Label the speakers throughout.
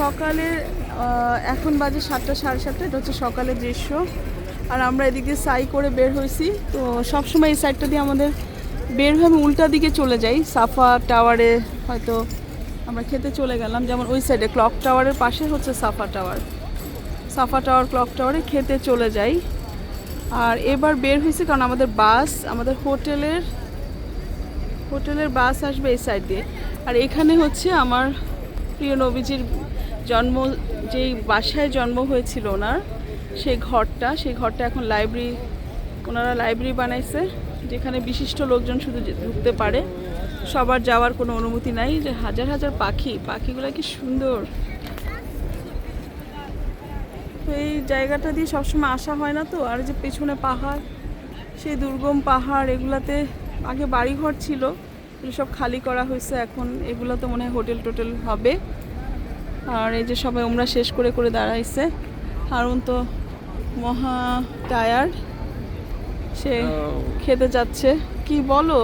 Speaker 1: সকালে এখন বাজে সাতটা, সাড়ে সাতটা, এটা হচ্ছে সকালের দৃশ্য। আর আমরা এদিকে সাই করে বের হয়েছি। তো সবসময় এই সাইডটা দিয়ে আমাদের বের হয়ে আমি উল্টা দিকে চলে যাই। সাফা টাওয়ারে হয়তো আমরা খেতে চলে গেলাম। যেমন ওই সাইডে ক্লক টাওয়ারের পাশে হচ্ছে Safa tower. Safa tower, clock টাওয়ারে খেতে চলে যাই। আর এবার বের হয়েছে কারণ আমাদের বাস, আমাদের হোটেলের হোটেলের বাস আসবে এই সাইড দিয়ে। আর এখানে হচ্ছে আমার প্রিয় নবীজির জন্ম, যেই বাসায় জন্ম হয়েছিল ওনার, সেই ঘরটা সেই ঘরটা এখন লাইব্রেরি, ওনারা লাইব্রেরি বানাইছে, যেখানে বিশিষ্ট লোকজন শুধু ঢুকতে পারে। সবার যাওয়ার কোনো অনুমতি নাই, যে হাজার হাজার পাখি, পাখিগুলো কি সুন্দর। এই জায়গাটা দিয়ে সবসময় আসা হয় না তো? আর যে পেছনে পাহাড়, সেই দুর্গম পাহাড়, এগুলাতে আগে বাড়িঘর ছিল সব খালি করা হয়েছে, এখন এগুলো তো মনে হয় হোটেল টোটেল হবে। আর এই যে সবাই ওমরা শেষ করে করে দাঁড়াইছে। হারুন তো মহা টায়ার্ড সে খেতে যাচ্ছে। কি বলো?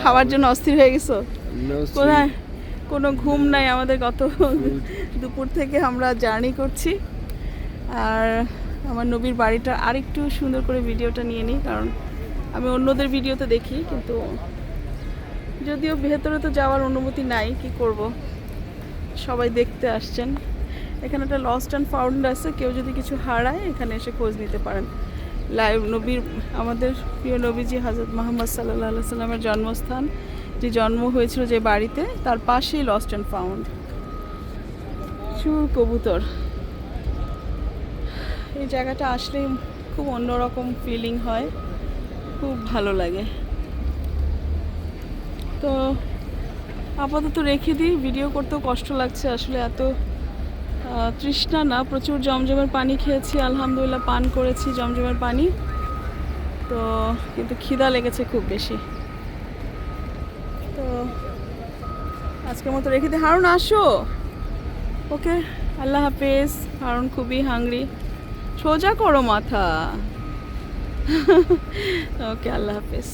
Speaker 1: খাওয়ার জন্য অস্থির হয়ে গেছো? কোথায়? কোনো ঘুম নাই আমাদের গত দুপুর থেকে আমরা জার্নি করছি। আর আমার নবীর বাড়িটা আরেকটু সুন্দর করে ভিডিওটা নিয়ে নিই কারণ আমি অন্যদের ভিডিওতে দেখি কিন্তু যদিও ভেতরে তো যাওয়ার অনুমতি নাই কি করব? সবাই দেখতে আসছেন। এখানে একটা লস্ট অ্যান্ড ফাউন্ড আছে, কেউ যদি কিছু হারায়, এখানে এসে খোঁজ নিতে পারেন। লাইভ নবীর, আমাদের প্রিয় নবীজি হজরত মোহাম্মদ সাল্লাহ সাল্লামের জন্মস্থান, যে জন্ম হয়েছিল যে বাড়িতে, তার পাশেই লস্ট অ্যান্ড ফাউন্ড চুর কবুতর। এই জায়গাটা আসলে খুব অন্যরকম ফিলিং হয়, খুব ভালো লাগে। তো আপাতত রেখে দিই। ভিডিও করতেও কষ্ট লাগছে আসলে এত তৃষ্ণা না। প্রচুর জমজমের পানি খেয়েছি, আলহামদুলিল্লাহ পান করেছি জমজমের পানি। তো, কিন্তু খিদা লেগেছে খুব বেশি। তো, আজকের মতো রেখে দিই। হারুন, আসো। ওকে, আল্লাহ হাফেজ। হারুন খুবই হাংরি সোজা করো মাথা। ওকে, আল্লাহ হাফেজ।